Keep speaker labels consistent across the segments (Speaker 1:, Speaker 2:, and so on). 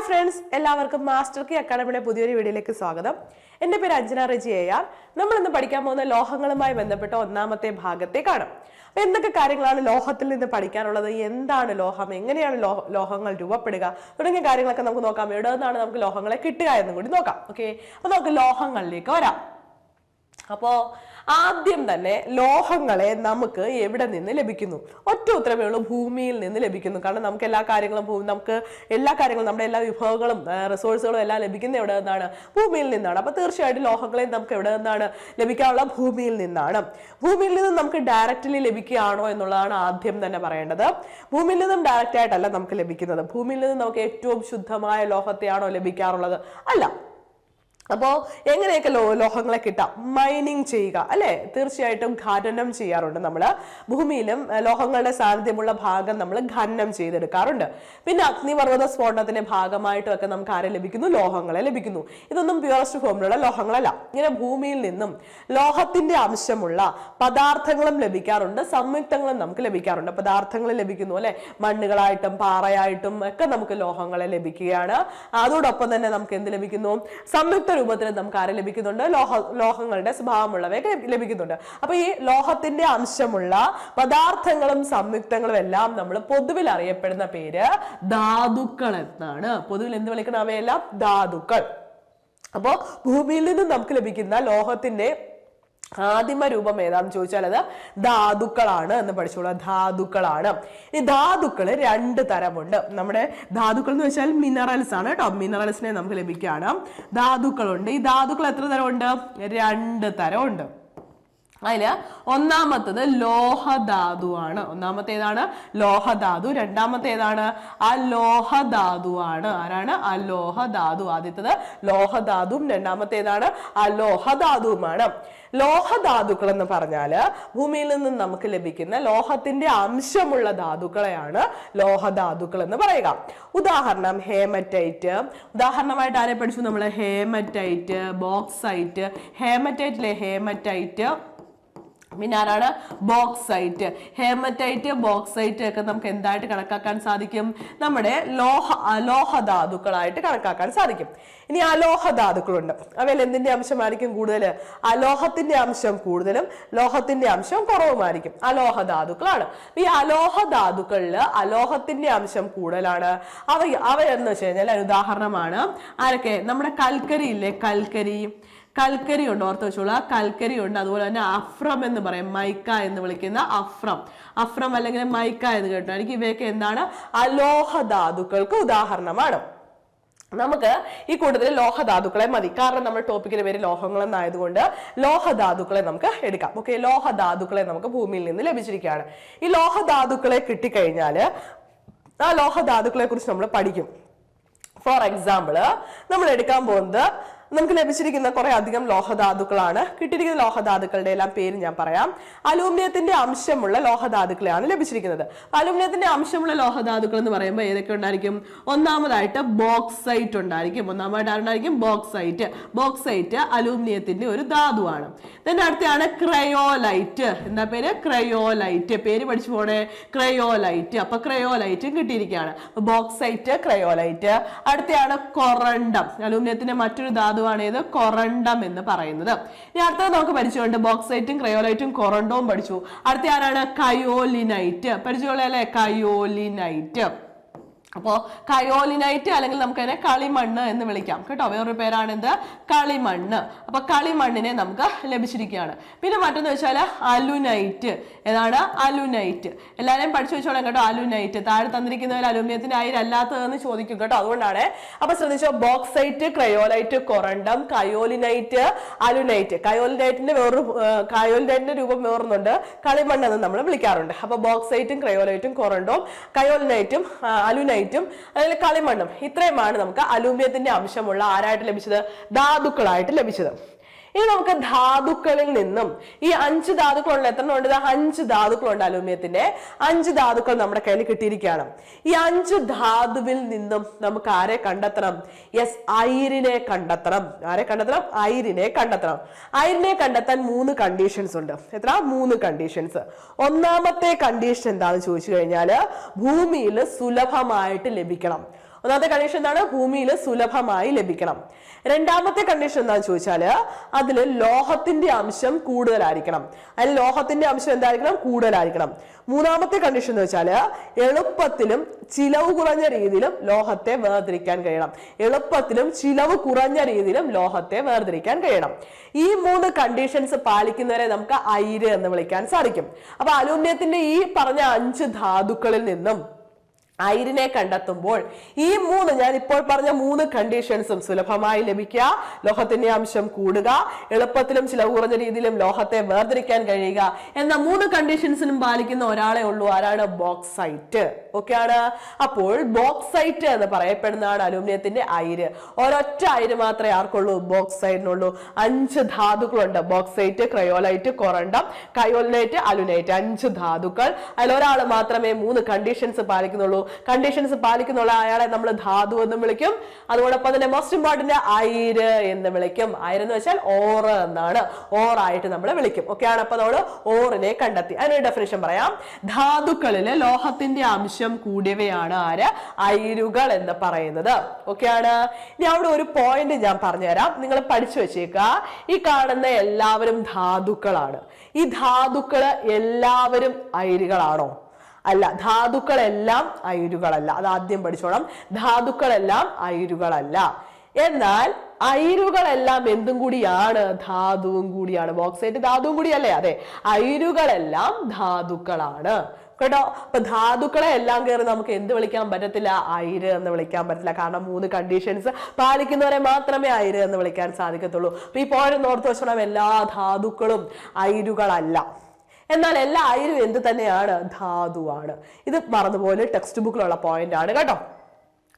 Speaker 1: Hi friends എല്ലാവർക്കും master key അക്കാഡമിയുടെ പുതിയൊരു വീഡിയോയിലേക്ക് സ്വാഗതം. എന്റെ പേര് അഞ്ജന റിജി അയ്യാർ നമ്മൾ ഇന്ന് പഠിക്കാൻ പോകുന്ന ലോഹങ്ങളുമായി ബന്ധപ്പെട്ട ഒന്നാമത്തെ ഭാഗത്തെ കാണും അപ്പൊ എന്തൊക്കെ കാര്യങ്ങളാണ് ലോഹത്തിൽ നിന്ന് പഠിക്കാനുള്ളത്? എന്താണ് ലോഹം? എങ്ങനെയാണ് ലോഹ ലോഹങ്ങൾ രൂപപ്പെടുക? തുടങ്ങിയ കാര്യങ്ങളൊക്കെ നമുക്ക് നോക്കാം. എവിടെ നിന്നാണ് നമുക്ക് ലോഹങ്ങളെ കിട്ടുക എന്നും കൂടി നോക്കാം. ഓക്കെ അപ്പൊ നമുക്ക് ലോഹങ്ങളിലേക്ക് വരാം. അപ്പോ ആദ്യം തന്നെ ലോഹങ്ങളെ നമുക്ക് എവിടെ നിന്ന് ലഭിക്കുന്നു? ഒറ്റ ഉത്തരവേ ഉള്ളൂ ഭൂമിയിൽ നിന്ന് ലഭിക്കുന്നു. കാരണം നമുക്ക് എല്ലാ കാര്യങ്ങളും ഭൂമി നമുക്ക് എല്ലാ കാര്യങ്ങളും നമ്മുടെ എല്ലാ വിഭവങ്ങളും റിസോഴ്സുകളും എല്ലാം ലഭിക്കുന്ന എവിടെ നിന്നാണ്? ഭൂമിയിൽ നിന്നാണ്. അപ്പൊ തീർച്ചയായിട്ടും ലോഹങ്ങളെ നമുക്ക് എവിടെ നിന്നാണ് ലഭിക്കാനുള്ള? ഭൂമിയിൽ നിന്നാണ്. ഭൂമിയിൽ നിന്ന് നമുക്ക് ഡയറക്റ്റ്ലി ലഭിക്കുകയാണോ എന്നുള്ളതാണ് ആദ്യം തന്നെ പറയേണ്ടത്. ഭൂമിയിൽ നിന്നും ഡയറക്റ്റ് ആയിട്ടല്ല നമുക്ക് ലഭിക്കുന്നത്. ഭൂമിയിൽ നിന്ന് നമുക്ക് ഏറ്റവും ശുദ്ധമായ ലോഹത്തെയാണോ ലഭിക്കാറുള്ളത്? അല്ല. അപ്പോ എങ്ങനെയൊക്കെ ലോ ലോഹങ്ങളെ കിട്ടാം? മൈനിങ് ചെയ്യുക അല്ലേ? തീർച്ചയായിട്ടും ഖനനം ചെയ്യാറുണ്ട് നമ്മൾ ഭൂമിയിലും ലോഹങ്ങളുടെ സാന്നിധ്യമുള്ള ഭാഗം നമ്മൾ ഖനനം ചെയ്തെടുക്കാറുണ്ട്. പിന്നെ അഗ്നിപർവത സ്ഫോടനത്തിന്റെ ഭാഗമായിട്ടും ഒക്കെ നമുക്ക് ആരെ ലഭിക്കുന്നു? ലോഹങ്ങളെ ലഭിക്കുന്നു. ഇതൊന്നും പ്യുവറസ്റ്റ് ഫോമിലുള്ള ലോഹങ്ങളല്ല. ഇങ്ങനെ ഭൂമിയിൽ നിന്നും ലോഹത്തിന്റെ അംശമുള്ള പദാർത്ഥങ്ങളും ലഭിക്കാറുണ്ട്. സംയുക്തങ്ങളും നമുക്ക് ലഭിക്കാറുണ്ട്. പദാർത്ഥങ്ങൾ ലഭിക്കുന്നു അല്ലെ? മണ്ണുകളായിട്ടും പാറയായിട്ടും ഒക്കെ നമുക്ക് ലോഹങ്ങളെ ലഭിക്കുകയാണ്. അതോടൊപ്പം തന്നെ നമുക്ക് എന്ത് ലഭിക്കുന്നു? സംയുക്ത രൂപത്തിൽ നമുക്ക് ആരെ ലഭിക്കുന്നുണ്ട്? ലോഹ ലോഹങ്ങളുടെ സ്വഭാവമുള്ളവയൊക്കെ ലഭിക്കുന്നുണ്ട്. അപ്പൊ ഈ ലോഹത്തിന്റെ അംശമുള്ള പദാർത്ഥങ്ങളും സംയുക്തങ്ങളും എല്ലാം നമ്മൾ പൊതുവിൽ അറിയപ്പെടുന്ന പേര് ധാതുക്കൾ എന്നാണ്. പൊതുവിൽ എന്ത് വിളിക്കണം? അവയെല്ലാം ധാതുക്കൾ. അപ്പോ ഭൂമിയിൽ നിന്നും നമുക്ക് ലഭിക്കുന്ന ലോഹത്തിന്റെ ആദിമ രൂപം ഏതാന്ന് ചോദിച്ചാൽ അത് ധാതുക്കളാണ് എന്ന് പഠിച്ചോളൂ. ധാതുക്കളാണ്. ഈ ധാതുക്കൾ രണ്ട് തരമുണ്ട്. നമ്മുടെ ധാതുക്കൾ എന്ന് വെച്ചാൽ മിനറൽസ് ആണ് കേട്ടോ. മിനറൽസിനെ നമുക്ക് ലഭിക്കുകയാണ്. ധാതുക്കളുണ്ട്. ഈ ധാതുക്കൾ എത്ര തരമുണ്ട്? രണ്ട് തരമുണ്ട്. അതിൽ ഒന്നാമത്തത് ലോഹധാതു ആണ് ഒന്നാമത്തെ ഏതാണ് ലോഹധാതു രണ്ടാമത്തെ ഏതാണ് അലോഹധാതു ആണ് ആരാണ്? അലോഹധാതു. ആദ്യത്തത് ലോഹധാതുവും രണ്ടാമത്തെ ഏതാണ് അലോഹധാതുവുമാണ്. ലോഹധാതുക്കൾ എന്ന് പറഞ്ഞാൽ ഭൂമിയിൽ നിന്നും നമുക്ക് ലഭിക്കുന്ന ലോഹത്തിന്റെ അംശമുള്ള ധാതുക്കളെയാണ് ലോഹധാതുക്കൾ എന്ന് പറയുക. ഉദാഹരണം ഹേമറ്റൈറ്റ്. ഉദാഹരണമായിട്ട് ആരെ പഠിച്ചു? നമ്മൾ ഹേമറ്റൈറ്റ് ബോക്സൈറ്റ്. ഹേമറ്റൈറ്റിലെ ഹേമറ്റൈറ്റ് പിന്നെ ആരാണ്? ബോക്സൈറ്റ്. ഹേമറ്റൈറ്റ് ബോക്സൈറ്റ് ഒക്കെ നമുക്ക് എന്തായിട്ട് കണക്കാക്കാൻ സാധിക്കും? നമ്മുടെ ലോഹ അലോഹധാതുക്കളായിട്ട് കണക്കാക്കാൻ സാധിക്കും. ഇനി അലോഹധാതുക്കളുണ്ട് അവയിൽ എന്തിന്റെ അംശമായിരിക്കും കൂടുതൽ അലോഹത്തിന്റെ അംശം കൂടുതലും ലോഹത്തിന്റെ അംശം കുറവുമായിരിക്കും. അലോഹധാതുക്കളാണ് ഈ അലോഹധാതുക്കളിൽ അലോഹത്തിന്റെ അംശം കൂടുതലാണ്. അവ അവയെന്ന് വെച്ച് കഴിഞ്ഞാൽ ഉദാഹരണമാണ്. ആരൊക്കെ? നമ്മുടെ കൽക്കരി ഇല്ലേ? കൽക്കരി. കൽക്കരി ഉണ്ട് ഓർത്ത് വെച്ചോളൂ. ആ കൽക്കരി ഉണ്ട് അതുപോലെ തന്നെ അഫ്രം എന്ന് പറയും. മൈക്ക എന്ന് വിളിക്കുന്ന അഫ്രം. അഫ്രം അല്ലെങ്കിൽ മൈക്ക എന്ന് കേട്ടോ എനിക്ക് ഇവയൊക്കെ എന്താണ്? അലോഹധാതുക്കൾക്ക് ഉദാഹരണമാണ്. നമുക്ക് ഈ കൂട്ടത്തിൽ ലോഹധാതുക്കളെ മതി. കാരണം നമ്മുടെ ടോപ്പിക്കിന്റെ പേര് ലോഹങ്ങൾ എന്നായതുകൊണ്ട് ലോഹധാതുക്കളെ നമുക്ക് എടുക്കാം. ഓക്കെ ലോഹധാതുക്കളെ നമുക്ക് ഭൂമിയിൽ നിന്ന് ലഭിച്ചിരിക്കുകയാണ്. ഈ ലോഹധാതുക്കളെ കിട്ടിക്കഴിഞ്ഞാൽ ആ ലോഹധാതുക്കളെ കുറിച്ച് നമ്മൾ പഠിക്കും. ഫോർ എക്സാമ്പിൾ നമ്മൾ എടുക്കാൻ പോകുന്നത് നമുക്ക് ലഭിച്ചിരിക്കുന്ന കുറെ അധികം ലോഹധാതുക്കളാണ്. കിട്ടിയിരിക്കുന്ന ലോഹധാതുക്കളുടെ എല്ലാം പേര് ഞാൻ പറയാം. അലൂമിനിയത്തിന്റെ അംശമുള്ള ലോഹധാതുക്കളെയാണ് ലഭിച്ചിരിക്കുന്നത്. അലൂമിനിയത്തിന്റെ അംശമുള്ള ലോഹധാതുക്കൾ എന്ന് പറയുമ്പോൾ ഏതൊക്കെ ഉണ്ടായിരിക്കും? ഒന്നാമതായിട്ട് ബോക്സൈറ്റ് ഉണ്ടായിരിക്കും. ഒന്നാമതായിട്ട് ആരുണ്ടായിരിക്കും? ബോക്സൈറ്റ്. ബോക്സൈറ്റ് അലൂമിനിയത്തിന്റെ ഒരു ധാതുവാണ്. Then അടുത്തയാണ് cryolite. എന്താ പേര്? ക്രയോലൈറ്റ്. പേര് പഠിച്ചു പോണേ. ക്രയോലൈറ്റ്. അപ്പൊ ക്രയോലൈറ്റും കിട്ടിയിരിക്കുകയാണ്. Bauxite cryolite. അടുത്തയാണ് കൊറണ്ടം. അലൂമിനിയത്തിന്റെ മറ്റൊരു ധാതുവാണ് ഏത് കൊറണ്ടം എന്ന് പറയുന്നത്. ഇനി അടുത്തത് നമുക്ക് പരിചയമുണ്ട്. ബോക്സൈറ്റും ക്രയോലൈറ്റും കൊറണ്ടവും പഠിച്ചു. അടുത്ത ആരാണ് കയോലിനൈറ്റ്. പരിചയമുള്ള അല്ലേ കയോലിനൈറ്റ്. അപ്പോ കയോലിനൈറ്റ് അല്ലെങ്കിൽ നമുക്ക് അതിനെ കളിമണ്ണ് എന്ന് വിളിക്കാം. കേട്ടോ വേറൊരു പേരാണ് എന്ത് കളിമണ്ണ്. അപ്പോൾ കളിമണ്ണിനെ നമുക്ക് ലഭിച്ചിരിക്കുകയാണ്. പിന്നെ മറ്റൊന്ന് വെച്ചാൽ അലുനൈറ്റ്. ഏതാണ്? അലുനൈറ്റ്. എല്ലാവരെയും പഠിച്ചു വെച്ചോളാം കേട്ടോ അലുനൈറ്റ്. താഴെ തന്നിരിക്കുന്നവർ അലൂമിനിയത്തിന്റെ അയിരല്ലാത്തതെന്ന് ചോദിക്കും കേട്ടോ അതുകൊണ്ടാണ്. അപ്പോൾ ശ്രദ്ധിച്ചോ bauxite cryolite corundum kaolinite alunite. കയോലിനൈറ്റിന്റെ വേറൊരു കയോലിനൈറ്റിന്റെ രൂപം വേറൊന്നുണ്ട്. കളിമണ്ണ് എന്ന് നമ്മൾ വിളിക്കാറുണ്ട്. അപ്പോൾ ബോക്സൈറ്റും ക്രയോലൈറ്റും കൊറണ്ടവും കയോലിനൈറ്റും ആ, അലുനൈറ്റും അതിൽ കളിമണ്ണും ഇത്രയുമാണ് നമുക്ക് അലൂമിനിയത്തിന്റെ അംശമുള്ള ആരായിട്ട് ലഭിച്ചത്? ധാതുക്കളായിട്ട് ലഭിച്ചത്. ഇനി നമുക്ക് ധാതുക്കളിൽ നിന്നും ഈ അഞ്ച് ധാതുക്കളുണ്ട് എത്ര ഉണ്ട്? അഞ്ച് ധാതുക്കളുണ്ട് അലൂമിനിയത്തിന്റെ. അഞ്ച് ധാതുക്കൾ നമ്മുടെ കയ്യിൽ കിട്ടിയിരിക്കുകയാണ്. ഈ അഞ്ച് ധാതുവിൽ നിന്നും നമുക്ക് ആരെ കണ്ടെത്തണം? യെസ് ഐരിനെ കണ്ടെത്തണം. ആരെ കണ്ടെത്തണം? ഐരിനെ കണ്ടെത്തണം. ഐരിനെ കണ്ടെത്താൻ മൂന്ന് കണ്ടീഷൻസ് ഉണ്ട്. എത്ര? മൂന്ന് കണ്ടീഷൻസ് ഒന്നാമത്തെ കണ്ടീഷൻ എന്താണെന്ന് ചോദിച്ചു കഴിഞ്ഞാൽ ഭൂമിയിൽ സുലഭമായിട്ട് ലഭിക്കണം. ഒന്നാമത്തെ കണ്ടീഷൻ എന്താണ്? ഭൂമിയിൽ സുലഭമായി ലഭിക്കണം. രണ്ടാമത്തെ കണ്ടീഷൻ എന്താണെന്ന് ചോദിച്ചാൽ അതിൽ ലോഹത്തിന്റെ അംശം കൂടുതലായിരിക്കണം. അതിൽ ലോഹത്തിന്റെ അംശം എന്തായിരിക്കണം? കൂടുതലായിരിക്കണം. മൂന്നാമത്തെ കണ്ടീഷൻ എന്ന് വെച്ചാൽ എളുപ്പത്തിലും ചിലവ് കുറഞ്ഞ രീതിയിലും ലോഹത്തെ വേർതിരിക്കാൻ കഴിയണം. എളുപ്പത്തിലും ചിലവ് കുറഞ്ഞ രീതിയിലും ലോഹത്തെ വേർതിരിക്കാൻ കഴിയണം. ഈ മൂന്ന് കണ്ടീഷൻസ് പാലിക്കുന്നവരെ നമുക്ക് അയിര് എന്ന് വിളിക്കാൻ സാധിക്കും. അപ്പൊ അലൂമിനിയത്തിന്റെ ഈ പറഞ്ഞ അഞ്ച് ധാതുക്കളിൽ നിന്നും അയിരിനെ കണ്ടെത്തുമ്പോൾ ഈ മൂന്ന് ഞാൻ ഇപ്പോൾ പറഞ്ഞ മൂന്ന് കണ്ടീഷൻസും സുലഭമായി ലഭിക്കുക. ലോഹത്തിന്റെ അംശം കൂടുക എളുപ്പത്തിലും ചിലവ് കുറഞ്ഞ രീതിയിലും ലോഹത്തെ വേർതിരിക്കാൻ കഴിയുക എന്ന മൂന്ന് കണ്ടീഷൻസിനും പാലിക്കുന്ന ഒരാളെ ഉള്ളൂ. ആരാണ്? ബോക്സൈറ്റ് ഓക്കെയാണ് അപ്പോൾ ബോക്സൈറ്റ് എന്ന് പറയപ്പെടുന്നതാണ് അലൂമിനിയത്തിന്റെ അയിര്. ഒരൊറ്റ അയിര് മാത്രമേ ആർക്കുള്ളൂ ബോക്സൈറ്റിനുള്ളൂ അഞ്ച് ധാതുക്കളുണ്ട്. Bauxite cryolite corundum kaolite alunite അഞ്ച് ധാതുക്കൾ. അതിൽ ഒരാൾ മാത്രമേ മൂന്ന് കണ്ടീഷൻസ് പാലിക്കുന്നുള്ളൂ. കണ്ടീഷൻസ് പാലിക്കുന്നുള്ള അയാളെ നമ്മൾ ധാതു എന്നും വിളിക്കും. അതോടൊപ്പം തന്നെ മോസ്റ്റ് ഇമ്പോർട്ടന്റ് ഐര് എന്ന് വിളിക്കും. ഐര് എന്ന് വെച്ചാൽ ഓറ് എന്നാണ്. ഓറായിട്ട് നമ്മൾ വിളിക്കും. ഓക്കെ ആണ്. അപ്പൊ നമ്മൾ ഓറിനെ കണ്ടെത്തി. അതിനൊരു ഡെഫിനേഷൻ പറയാം. ധാതുക്കളിൽ ലോഹത്തിന്റെ അംശം കൂടിയവയാണ് ആര്? ഐരുകൾ എന്ന് പറയുന്നത്. ആണ്. ഇനി അവിടെ ഒരു പോയിന്റ് ഞാൻ പറഞ്ഞുതരാം. നിങ്ങൾ പഠിച്ചു വെച്ചേക്കുക ഈ കാണുന്ന എല്ലാവരും ധാതുക്കളാണ്. ഈ ധാതുക്കൾ എല്ലാവരും അയിരുകളാണോ അല്ല ധാതുക്കളെല്ലാം അയിരുകളല്ല. അത് ആദ്യം പഠിച്ചോണം ധാതുക്കളെല്ലാം അയിരുകളല്ല. എന്നാൽ അയിരുകളെല്ലാം എന്തും കൂടിയാണ്? ധാതുവും കൂടിയാണ്. ബോക്സൈറ്റ് ധാതുവും കൂടിയല്ലേ? അതെ. അയിരുകളെല്ലാം ധാതുക്കളാണ്. കേട്ടോ? അപ്പൊ ധാതുക്കളെ എല്ലാം കയറി നമുക്ക് എന്ത് വിളിക്കാൻ പറ്റത്തില്ല? അയിര് എന്ന് വിളിക്കാൻ പറ്റില്ല കാരണം മൂന്ന് കണ്ടീഷൻസ് പാലിക്കുന്നവരെ മാത്രമേ അയിര് എന്ന് വിളിക്കാൻ സാധിക്കത്തുള്ളൂ. അപ്പൊ ഈ പോയിന്റ് ഓർത്ത് വെച്ചോണം എല്ലാ ധാതുക്കളും അയിരുകളല്ല. എന്നാൽ എല്ലാ അയിരും എന്ത് തന്നെയാണ് ധാതുവാണ്. ഇത് മറന്നുപോലെ ടെക്സ്റ്റ് ബുക്കിലുള്ള പോയിന്റ് ആണ് കേട്ടോ.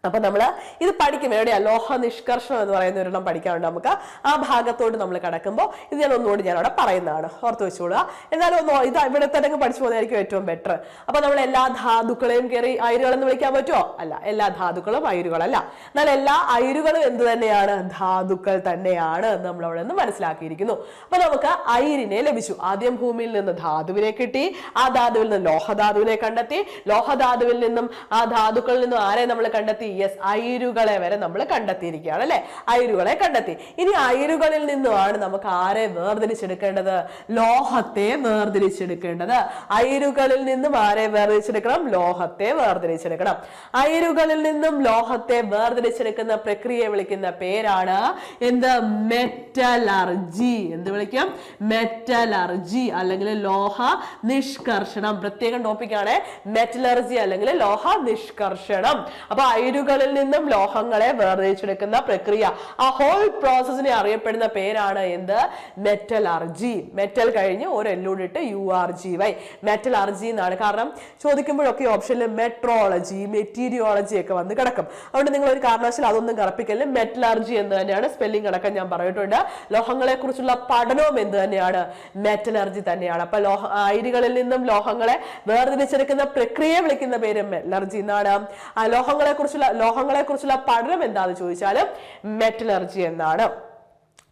Speaker 1: അപ്പൊ നമ്മൾ ഇത് പഠിക്കും എവിടെയാ? ലോഹ നിഷ്കർഷണം എന്ന് പറയുന്ന ഒരെണ്ണം പഠിക്കാനുണ്ട് നമുക്ക്. ആ ഭാഗത്തോട് നമ്മൾ കിടക്കുമ്പോൾ ഇത് ഞാൻ ഒന്നുകൂടി ഞാൻ അവിടെ പറയുന്നതാണ്. ഓർത്ത് വെച്ചോളുക. എന്നാലും ഒന്ന് ഇത് ഇവിടെ തന്നെ പഠിച്ചു പോകുന്നതായിരിക്കും ഏറ്റവും ബെറ്റർ അപ്പൊ നമ്മൾ എല്ലാ ധാതുക്കളെയും കയറി അയിരുകളെന്ന് വിളിക്കാൻ പറ്റുമോ അല്ല എല്ലാ ധാതുക്കളും അയിരുകളല്ല. എന്നാൽ എല്ലാ അയിരുകളും എന്ത് തന്നെയാണ്? ധാതുക്കൾ തന്നെയാണ് നമ്മൾ അവിടെ നിന്ന് മനസ്സിലാക്കിയിരിക്കുന്നു. അപ്പൊ നമുക്ക് അയിരിനെ ലഭിച്ചു. ആദ്യം ഭൂമിയിൽ നിന്ന് ധാതുവിനെ കിട്ടി. ആ ധാതുവിൽ നിന്ന് ലോഹധാതുവിനെ കണ്ടെത്തി. ലോഹധാതുവിൽ നിന്നും ആ ധാതുക്കളിൽ നിന്നും ആരെ നമ്മൾ കണ്ടെത്തി? യെസ് അയിരുകളെ വരെ നമ്മൾ കണ്ടെത്തിയിരിക്കുകയാണ് അല്ലെ? അയിരുകളെ കണ്ടെത്തി. ഇനി അയിരുകളിൽ നിന്നുമാണ് നമുക്ക് ആരെ വേർതിരിച്ചെടുക്കേണ്ടത്? ലോഹത്തെ വേർതിരിച്ചെടുക്കേണ്ടത്. അയിരുകളിൽ നിന്നും ആരെ വേർതിരിച്ചെടുക്കണം? ലോഹത്തെ വേർതിരിച്ചെടുക്കണം. അയിരുകളിൽ നിന്നും ലോഹത്തെ വേർതിരിച്ചെടുക്കുന്ന പ്രക്രിയയെ വിളിക്കുന്ന പേരാണ് എന്ത്? മെറ്റലർജി. എന്ത് വിളിക്കാം? മെറ്റലർജി അല്ലെങ്കിൽ ലോഹ നിഷ്കർഷണം. പ്രത്യേകം ടോപ്പിക്കാണ് മെറ്റലർജി അല്ലെങ്കിൽ ലോഹ നിഷ്കർഷണം. അപ്പൊ അയിരുകളിൽ നിന്നും ലോഹങ്ങളെ വേർതിരിച്ചെടുക്കുന്ന പ്രക്രിയ. ആ ഹോൾ പ്രോസസ്സിനെ അറിയപ്പെടുന്ന പേരാണ് എന്ത്? മെറ്റൽ മെറ്റലർജി മെറ്റൽ കഴിഞ്ഞ് ഒരു എല്ലൂടിട്ട് U R G Y. Metal metallurgy എന്നാണ്. കാരണം ചോദിക്കുമ്പോഴൊക്കെ ഓപ്ഷനിൽ മെട്രോളജി മെറ്റീരിയോളജി ഒക്കെ വന്ന് കിടക്കും. അതുകൊണ്ട് നിങ്ങൾ ഒരു കാരണവശാൽ അതൊന്നും കറപ്പിക്കൽ മെറ്റലർജി എന്ന് തന്നെയാണ് സ്പെല്ലിംഗ് അടക്കം ഞാൻ പറഞ്ഞിട്ടുണ്ട്. ലോഹങ്ങളെ കുറിച്ചുള്ള പഠനവും എന്ത് തന്നെയാണ്? മെറ്റലർജി തന്നെയാണ്. അപ്പൊ ലോഹ അയിരുകളിൽ നിന്നും ലോഹങ്ങളെ വേർതിരിച്ചെടുക്കുന്ന പ്രക്രിയയെ വിളിക്കുന്ന പേര് മെറ്റലർജി എന്നാണ്. ആ ലോഹങ്ങളെ കുറിച്ചുള്ള ലോഹങ്ങളെ കുറിച്ചുള്ള പഠനം എന്താന്ന് ചോദിച്ചാൽ മെറ്റലർജി എന്നാണ്.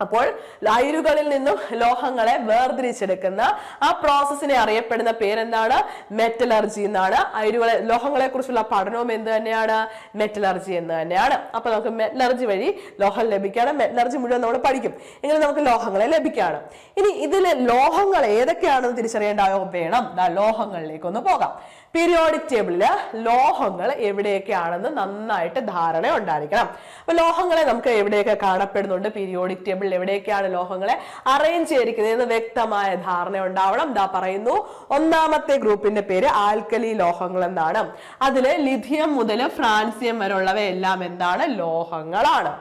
Speaker 1: അപ്പോൾ അയിരുകളിൽ നിന്നും ലോഹങ്ങളെ വേർതിരിച്ചെടുക്കുന്ന ആ പ്രോസസ്സിനെ അറിയപ്പെടുന്ന പേരെന്താണ്? മെറ്റലർജി എന്നാണ്. അയിരുകളെ ലോഹങ്ങളെ കുറിച്ചുള്ള പഠനവും എന്ത് തന്നെയാണ്? മെറ്റലർജി എന്ന് തന്നെയാണ്. അപ്പൊ നമുക്ക് മെറ്റലർജി വഴി ലോഹം ലഭിക്കുകയാണ്. മെറ്റലർജി മുഴുവൻ നമ്മൾ പഠിക്കും. ഇങ്ങനെ നമുക്ക് ലോഹങ്ങളെ ലഭിക്കുകയാണ്. ഇനി ഇതിലെ ലോഹങ്ങൾ ഏതൊക്കെയാണെന്ന് തിരിച്ചറിയേണ്ടോ വേണം. ലോഹങ്ങളിലേക്ക് ഒന്ന് പോകാം. പീരിയോഡിക് ടേബിളിൽ ലോഹങ്ങൾ എവിടെയൊക്കെയാണെന്ന് നന്നായിട്ട് ധാരണ ഉണ്ടായിരിക്കണം. അപ്പൊ ലോഹങ്ങളെ നമുക്ക് എവിടെയൊക്കെ കാണപ്പെടുന്നുണ്ട്? പീരിയോഡിക് ടേബിളിൽ എവിടെയൊക്കെയാണ് ലോഹങ്ങളെ അറേഞ്ച് ചെയ്തിരിക്കുന്നത് എന്ന് വ്യക്തമായ ധാരണ ഉണ്ടാവണം. ദാ പറയുന്നു ഒന്നാമത്തെ ഗ്രൂപ്പിന്റെ പേര് ആൽക്കലി ലോഹങ്ങൾ എന്നാണ്. അതിൽ ലിഥിയം മുതൽ ഫ്രാൻസിയം വരെ ഉള്ളവയെല്ലാം എന്താണ്? ലോഹങ്ങളാണ്.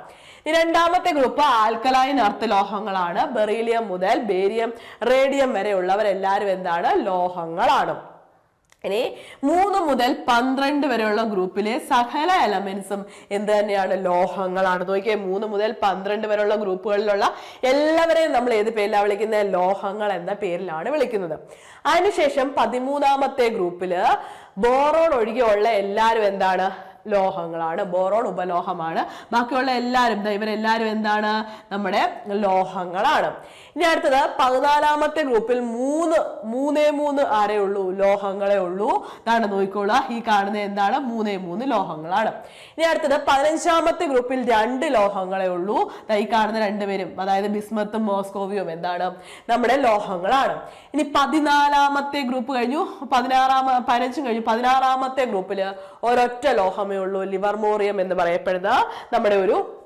Speaker 1: രണ്ടാമത്തെ ഗ്രൂപ്പ് ആൽക്കലൈൻ അർത്ഥ ലോഹങ്ങളാണ്. ബെറീലിയം മുതൽ ബേരിയം റേഡിയം വരെ ഉള്ളവരെല്ലാവരും എന്താണ്? ലോഹങ്ങളാണ്. ഇനി മൂന്ന് മുതൽ പന്ത്രണ്ട് വരെയുള്ള ഗ്രൂപ്പിലെ സകല എലമെന്റ്സും എന്ത് തന്നെയാണ്? ലോഹങ്ങളാണ്. നോക്കിയേ മൂന്ന് മുതൽ പന്ത്രണ്ട് വരെയുള്ള ഗ്രൂപ്പുകളിലുള്ള എല്ലാവരെയും നമ്മൾ ഏത് പേരിലാണ് വിളിക്കുന്നത്? ലോഹങ്ങൾ എന്ന പേരിലാണ് വിളിക്കുന്നത്. അതിനുശേഷം പതിമൂന്നാമത്തെ ഗ്രൂപ്പിൽ ബോറോൺ ഒഴികെയുള്ള എല്ലാവരും എന്താണ്? ലോഹങ്ങളാണ്. ബോറോൺ ഉപലോഹമാണ്. ബാക്കിയുള്ള എല്ലാവരും ഇവരെല്ലാവരും എന്താണ്? നമ്മുടെ ലോഹങ്ങളാണ്. ഇനി അടുത്തത് പതിനാലാമത്തെ ഗ്രൂപ്പിൽ മൂന്ന് മൂന്നേ മൂന്ന് ആരേ ഉള്ളൂ? ലോഹങ്ങളെ ഉള്ളൂ. അതാണ് നോക്കിക്കോളുക ഈ കാണുന്ന എന്താണ്? മൂന്നേ മൂന്ന് ലോഹങ്ങളാണ്. ഇനി അടുത്തത് പതിനഞ്ചാമത്തെ ഗ്രൂപ്പിൽ രണ്ട് ലോഹങ്ങളെ ഉള്ളൂ. ഈ കാണുന്ന രണ്ടുപേരും അതായത് ബിസ്മത്തും മോസ്കോവിയും എന്താണ്? നമ്മുടെ ലോഹങ്ങളാണ്. ഇനി പതിനാലാമത്തെ ഗ്രൂപ്പ് കഴിഞ്ഞു. പതിനാറാമ പതിനഞ്ചും കഴിഞ്ഞു. പതിനാറാമത്തെ ഗ്രൂപ്പിൽ ഒരൊറ്റ ലോഹമേ ഉള്ളൂ. ലിവർമോറിയം എന്ന് പറയപ്പെടുന്ന നമ്മുടെ ഒരു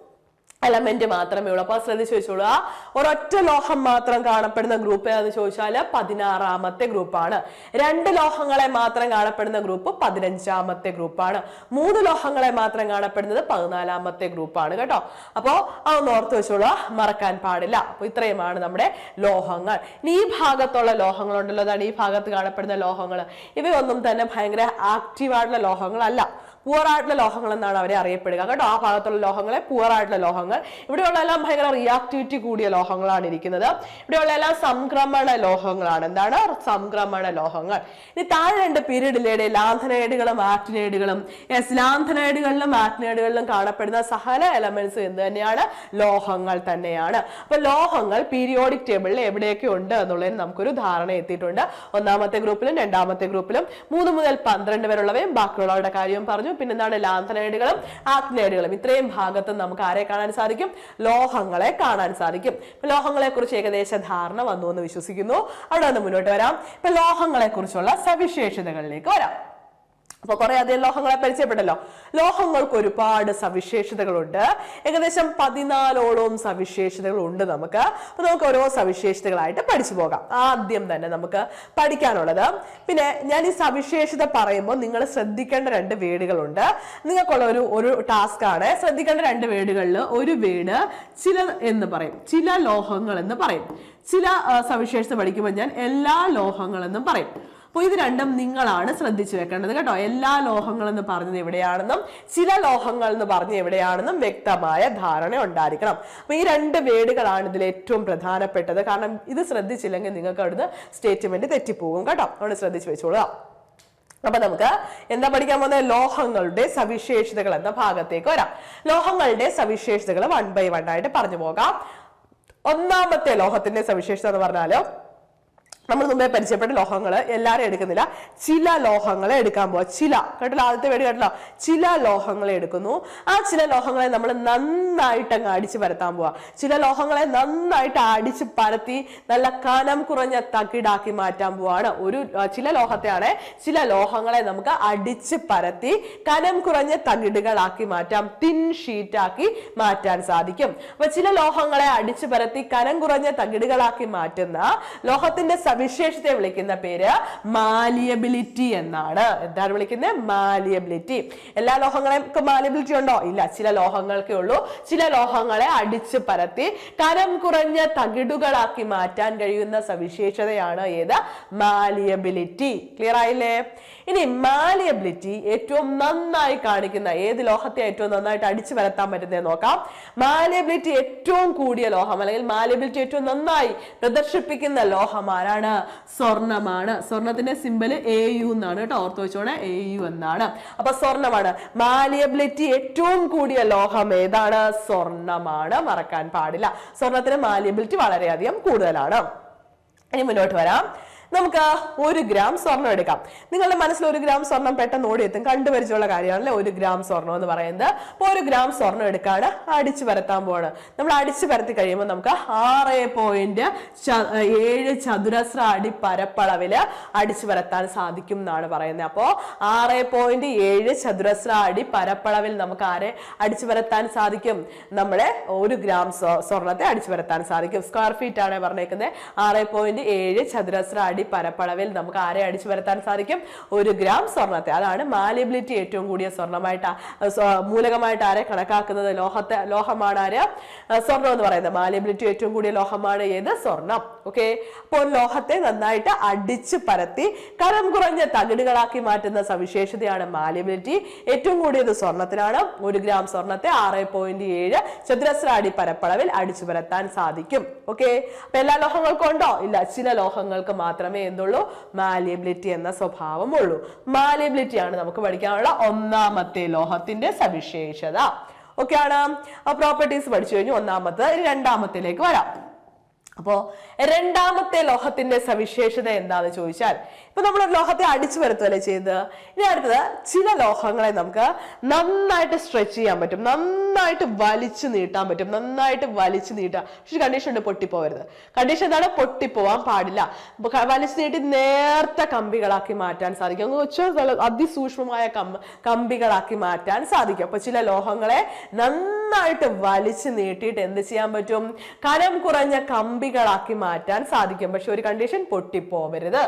Speaker 1: എലമെന്റ് മാത്രമേ ഉള്ളൂ. അപ്പൊ ശ്രദ്ധിച്ചു വെച്ചോളൂ ആ ഒരൊറ്റ ലോഹം മാത്രം കാണപ്പെടുന്ന ഗ്രൂപ്പ് ഏതാന്ന് ചോദിച്ചാൽ പതിനാറാമത്തെ ഗ്രൂപ്പാണ് രണ്ട് ലോഹങ്ങളെ മാത്രം കാണപ്പെടുന്ന ഗ്രൂപ്പ് പതിനഞ്ചാമത്തെ ഗ്രൂപ്പാണ് മൂന്ന് ലോഹങ്ങളെ മാത്രം കാണപ്പെടുന്നത് പതിനാലാമത്തെ ഗ്രൂപ്പാണ് കേട്ടോ. അപ്പോ അതൊന്ന് ഓർത്ത് വെച്ചോളൂ. മറക്കാൻ പാടില്ല. അപ്പൊ ഇത്രയുമാണ് നമ്മുടെ ലോഹങ്ങൾ. ഇനി ഈ ഭാഗത്തുള്ള ലോഹങ്ങളുണ്ടല്ലോ. അതാണ് ഈ ഭാഗത്ത് കാണപ്പെടുന്ന ലോഹങ്ങൾ ഇവയൊന്നും തന്നെ ഭയങ്കര ആക്റ്റീവായിട്ടുള്ള ലോഹങ്ങളല്ല. പുവർ ലോഹങ്ങൾ എന്നാണ് അവരെ അറിയപ്പെടുക. കേട്ടോ ആ ഭാഗത്തുള്ള ലോഹങ്ങളെ പുവർ ലോഹങ്ങൾ. ഇവിടെയുള്ള എല്ലാം ഭയങ്കര റിയാക്ടിവിറ്റി കൂടിയ ലോഹങ്ങളാണ് ഇരിക്കുന്നത്. ഇവിടെയുള്ള എല്ലാം സംക്രമണ ലോഹങ്ങളാണ്. എന്താണ്? സംക്രമണ ലോഹങ്ങൾ. ഇനി താഴെ രണ്ട് പീരീഡിലെ ലാന്ധനൈഡുകളും ആക്ടിനൈഡുകളും യെസ് ലാന്ധനൈഡുകളിലും ആക്ടിനൈഡുകളിലും കാണപ്പെടുന്ന സഹല എലമെന്റ്സ് എന്ത് തന്നെയാണ്? ലോഹങ്ങൾ തന്നെയാണ്. അപ്പൊ ലോഹങ്ങൾ പീരിയോഡിക് ടേബിളിൽ എവിടെയൊക്കെ ഉണ്ട് എന്നുള്ളതിന് നമുക്കൊരു ധാരണ എത്തിയിട്ടുണ്ട്. ഒന്നാമത്തെ ഗ്രൂപ്പിലും രണ്ടാമത്തെ ഗ്രൂപ്പിലും മൂന്ന് മുതൽ പന്ത്രണ്ട് വരെയുള്ളവയും ബാക്കിയുള്ളവരുടെ കാര്യവും പറഞ്ഞു. പിന്നെന്താണ് ലാന്തനൈഡുകളും ആക്നൈഡുകളും ഇത്രയും ഭാഗത്ത് നമുക്ക് ആരെ കാണാൻ സാധിക്കും? ലോഹങ്ങളെ കാണാൻ സാധിക്കും. ലോഹങ്ങളെ കുറിച്ച് ഏകദേശ ധാരണ വന്നു എന്ന് വിശ്വസിക്കുന്നു. അവിടെ നിന്ന് മുന്നോട്ട് വരാം. ഇപ്പൊ ലോഹങ്ങളെ കുറിച്ചുള്ള സവിശേഷതകളിലേക്ക് വരാം. അപ്പൊ കുറെ അധികം ലോഹങ്ങളെ പരിചയപ്പെട്ടല്ലോ ലോഹങ്ങൾക്ക് ഒരുപാട് സവിശേഷതകളുണ്ട്. ഏകദേശം പതിനാലോളം സവിശേഷതകൾ ഉണ്ട് നമുക്ക്. അപ്പൊ നമുക്ക് ഓരോ സവിശേഷതകളായിട്ട് പഠിച്ചു പോകാം. ആദ്യം തന്നെ നമുക്ക് പഠിക്കാനുള്ളത്. പിന്നെ ഞാൻ ഈ സവിശേഷത പറയുമ്പോൾ നിങ്ങൾ ശ്രദ്ധിക്കേണ്ട രണ്ട് വേടുകളുണ്ട്. നിങ്ങൾക്കുള്ള ഒരു ഒരു ടാസ്ക് ആണ്. ശ്രദ്ധിക്കേണ്ട രണ്ട് വേടുകളിൽ ഒരു വേട് ചില എന്ന് പറയും. ചില ലോഹങ്ങൾ എന്ന് പറയും. ചില സവിശേഷത പഠിക്കുമ്പോൾ ഞാൻ എല്ലാ ലോഹങ്ങളെന്നും പറയും. അപ്പോൾ ഇത് രണ്ടും നിങ്ങളാണ് ശ്രദ്ധിച്ചു വെക്കേണ്ടത് കേട്ടോ. എല്ലാ ലോഹങ്ങൾ എന്ന് പറഞ്ഞത് എവിടെയാണെന്നും ചില ലോഹങ്ങൾ എന്ന് പറഞ്ഞ് എവിടെയാണെന്നും വ്യക്തമായ ധാരണ ഉണ്ടായിരിക്കണം. അപ്പൊ ഈ രണ്ട് വേടുകളാണ് ഇതിൽ ഏറ്റവും പ്രധാനപ്പെട്ടത്. കാരണം ഇത് ശ്രദ്ധിച്ചില്ലെങ്കിൽ നിങ്ങൾക്ക് അവിടുന്ന് സ്റ്റേറ്റ്മെന്റ് തെറ്റിപ്പോകും കേട്ടോ. അതുകൊണ്ട് ശ്രദ്ധിച്ചു വെച്ചോളുക. അപ്പൊ നമുക്ക് എന്താ പഠിക്കാൻ പോകുന്നത്? ലോഹങ്ങളുടെ സവിശേഷതകൾ എന്ന ഭാഗത്തേക്ക് വരാം. ലോഹങ്ങളുടെ സവിശേഷതകൾ വൺ ബൈ വൺ ആയിട്ട് പറഞ്ഞു പോകാം. ഒന്നാമത്തെ ലോഹത്തിന്റെ സവിശേഷത എന്ന് പറഞ്ഞാൽ നമ്മൾ മുമ്പേ പരിചയപ്പെട്ട ലോഹങ്ങൾ എല്ലാവരും എടുക്കുന്നില്ല. ചില ലോഹങ്ങളെ എടുക്കാൻ പോവാ. ചില. കേട്ടല്ലോ? ആദ്യത്തെ വേടി കേട്ടല്ലോ? ചില ലോഹങ്ങളെ എടുക്കുന്നു. ആ ചില ലോഹങ്ങളെ നമ്മൾ നന്നായിട്ട് അങ്ങ് അടിച്ച് പരത്താൻ പോവാ. ചില ലോഹങ്ങളെ നന്നായിട്ട് അടിച്ച് പരത്തി നല്ല കനം കുറഞ്ഞ തകിടാക്കി മാറ്റാൻ പോവാണ്. ഒരു ചില ലോഹത്തെയാണ് ചില ലോഹങ്ങളെ നമുക്ക് അടിച്ച് പരത്തി കനം കുറഞ്ഞ തകിടുകളാക്കി മാറ്റാം. തിൻ ഷീറ്റാക്കി മാറ്റാൻ സാധിക്കും. അപ്പൊ ചില ലോഹങ്ങളെ അടിച്ച് പരത്തി കനം കുറഞ്ഞ തകിടുകളാക്കി മാറ്റുന്ന ലോഹത്തിന്റെ സവിശേഷതയെ വിളിക്കുന്ന പേര് മാലിയബിലിറ്റി എന്നാണ്. എന്താണ് വിളിക്കുന്നത് മാലിയബിലിറ്റി എല്ലാ ലോഹങ്ങളെയും മാലിയബിലിറ്റി ഉണ്ടോ? ഇല്ല ചില ലോഹങ്ങൾക്കേ ഉള്ളൂ. ചില ലോഹങ്ങളെ അടിച്ച് പരത്തി കനം കുറഞ്ഞ തകിടുകളാക്കി മാറ്റാൻ കഴിയുന്ന സവിശേഷതയാണ് ഏത്? മാലിയബിലിറ്റി ക്ലിയർ ആയില്ലേ? ഇനി മാലിയബിലിറ്റി ഏറ്റവും നന്നായി കാണിക്കുന്ന ഏത് ലോഹത്തെ ഏറ്റവും നന്നായിട്ട് അടിച്ചു പരത്താൻ പറ്റുന്നത് നോക്കാം. മാലിയബിലിറ്റി ഏറ്റവും കൂടിയ ലോഹം അല്ലെങ്കിൽ മാലിയബിലിറ്റി ഏറ്റവും നന്നായി പ്രദർശിപ്പിക്കുന്ന ലോഹം ആരാണ്? സ്വർണമാണ്. സ്വർണത്തിന്റെ സിമ്പൽ എ യു എന്നാണ് കേട്ടോ. ഓർത്ത് വെച്ചോണേ. എ യു എന്നാണ്. അപ്പൊ സ്വർണമാണ്. മാലിയബിലിറ്റി ഏറ്റവും കൂടിയ ലോഹം ഏതാണ്? സ്വർണമാണ്. മറക്കാൻ പാടില്ല. സ്വർണത്തിന് മാലിയബിലിറ്റി വളരെയധികം കൂടുതലാണ്. ഇനി മുന്നോട്ട് വരാം. നമുക്ക് ഒരു ഗ്രാം സ്വർണം എടുക്കാം. നിങ്ങളുടെ മനസ്സിൽ ഒരു ഗ്രാം സ്വർണം പെട്ടെന്ന് ഓടിയെത്തും. കണ്ടുപരിച്ചുള്ള കാര്യമാണല്ലേ? ഒരു ഗ്രാം സ്വർണം എന്ന് പറയുന്നത്. അപ്പോൾ ഒരു ഗ്രാം സ്വർണം എടുക്കാണ്. അടിച്ചു പരത്താൻ പോവാണ്. നമ്മൾ അടിച്ചു പരത്തി കഴിയുമ്പോൾ നമുക്ക് ആറ് പോയിന്റ് ഏഴ് ചതുരശ്ര അടി പരപ്പളവിൽ അടിച്ചു പരത്താൻ സാധിക്കും എന്നാണ് പറയുന്നത്. അപ്പോൾ ആറ് പോയിന്റ് ഏഴ് ചതുരശ്ര അടി പരപ്പളവിൽ നമുക്ക് ആരെ അടിച്ചു പരത്താൻ സാധിക്കും? നമ്മുടെ ഒരു ഗ്രാം സ്വ- സ്വർണത്തെ അടിച്ചു പരത്താൻ സാധിക്കും. സ്ക്വയർ ഫീറ്റ് ആണ് പറഞ്ഞേക്കുന്നത് ആറ് പോയിന്റ് ഏഴ് ചതുരശ്ര അടി പരപ്പളവിൽ നമുക്ക് ആരെ അടിച്ചു പരത്താൻ സാധിക്കും? ഒരു ഗ്രാം സ്വർണത്തെ. അതാണ് മാലിബിലിറ്റി ഏറ്റവും കൂടിയ സ്വർണമായിട്ട് മൂലകമായിട്ട് ആരെ കണക്കാക്കുന്നത്? ലോഹത്തെ ലോഹമാണ് ആര്? സ്വർണം എന്ന് പറയുന്നത്. മാലിബിലിറ്റി ഏറ്റവും കൂടിയ ലോഹമാണ് ഏത്? സ്വർണം. ഓക്കെ? അപ്പോൾ ലോഹത്തെ നന്നായിട്ട് അടിച്ച് പരത്തി കനം കുറഞ്ഞ തകിടുകളാക്കി മാറ്റുന്ന സവിശേഷതയാണ് മാലിബിലിറ്റി. ഏറ്റവും കൂടിയത് സ്വർണത്തിനാണ് ഒരു ഗ്രാം സ്വർണത്തെ ആറ് പോയിന്റ് ഏഴ് ചതുരശ്ര അടി പരപ്പളവിൽ അടിച്ചു പരത്താൻ സാധിക്കും. ഓക്കെ? അപ്പൊ എല്ലാ ലോഹങ്ങൾക്കും ഉണ്ടോ? ഇല്ല. ചില ലോഹങ്ങൾക്ക് മാത്രമേ മാത്രമേ എന്തുള്ളൂ മാലിയബിലിറ്റി എന്ന സ്വഭാവം ഉള്ളൂ മാലിയബിലിറ്റി ആണ് നമുക്ക് പഠിക്കാനുള്ള ഒന്നാമത്തെ ലോഹത്തിന്റെ സവിശേഷത. ഓക്കെ ആണ്. പ്രോപ്പർട്ടീസ് പഠിച്ചു കഴിഞ്ഞു. ഒന്നാമത്തെ രണ്ടാമത്തിലേക്ക് വരാം. അപ്പോ രണ്ടാമത്തെ ലോഹത്തിന്റെ സവിശേഷത എന്താന്ന് ചോദിച്ചാൽ ഇപ്പൊ നമ്മൾ ഒരു ലോഹത്തെ അടിച്ചു വരുത്തുമല്ലേ ചെയ്ത് ഇനി അടുത്തത് ചില ലോഹങ്ങളെ നമുക്ക് നന്നായിട്ട് സ്ട്രെച്ച് ചെയ്യാൻ പറ്റും. നന്നായിട്ട് വലിച്ചു നീട്ടാൻ പറ്റും. നന്നായിട്ട് വലിച്ചു നീട്ടാം പക്ഷെ കണ്ടീഷൻ ഉണ്ട് പൊട്ടിപ്പോവരുത്. കണ്ടീഷൻ എന്താണ്? പൊട്ടിപ്പോവാൻ പാടില്ല. വലിച്ചു നീട്ടി നേർത്ത കമ്പികളാക്കി മാറ്റാൻ സാധിക്കും. അങ്ങ് അതിസൂക്ഷ്മമായ കമ്പ് കമ്പികളാക്കി മാറ്റാൻ സാധിക്കും. അപ്പൊ ചില ലോഹങ്ങളെ നന്നായിട്ട് വലിച്ചു നീട്ടിയിട്ട് എന്ത് ചെയ്യാൻ പറ്റും? കനം കുറഞ്ഞ കമ്പികളാക്കി മാറ്റാൻ സാധിക്കും. പക്ഷെ ഒരു കണ്ടീഷൻ പൊട്ടിപ്പോവരുത്.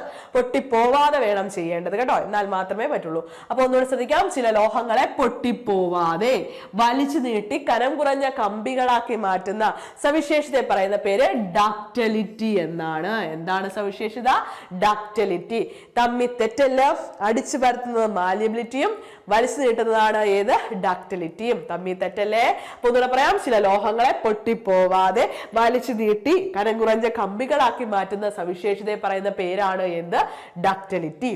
Speaker 1: പൊട്ടിപ്പോവാതെ വേണം ചെയ്യേണ്ടത് കേട്ടോ. എന്നാൽ മാത്രമേ പറ്റുള്ളൂ. അപ്പൊ ഒന്നുകൂടെ ശ്രദ്ധിക്കാം. ചില ലോഹങ്ങളെ പൊട്ടിപ്പോവാതെ വലിച്ചു നീട്ടി കനം കുറഞ്ഞ കമ്പികളാക്കി മാറ്റുന്ന സവിശേഷതയെ പറയുന്ന പേര് ഡാക്ടലിറ്റി എന്നാണ്. എന്താണ് സവിശേഷത? ഡാക്ടലിറ്റി തമ്മി തെറ്റല്ല അടിച്ചു പരത്തുന്നത് മാലിയബിലിറ്റിയും വലിച്ചു നീട്ടുന്നതാണ് ഏത്? ഡാക്ടലിറ്റിയും തമ്മി തെറ്റല്ലേ? അപ്പൊ ഒന്നുകൂടെ പറയാം. ചില ലോഹങ്ങളെ പൊട്ടിപ്പോവാതെ വലിച്ചു നീട്ടി കനം കുറഞ്ഞ കമ്പികളാക്കി മാറ്റുന്ന സവിശേഷതയെ പറയുന്ന പേരാണ് എന്ത്? ഡക്റ്റലിറ്റി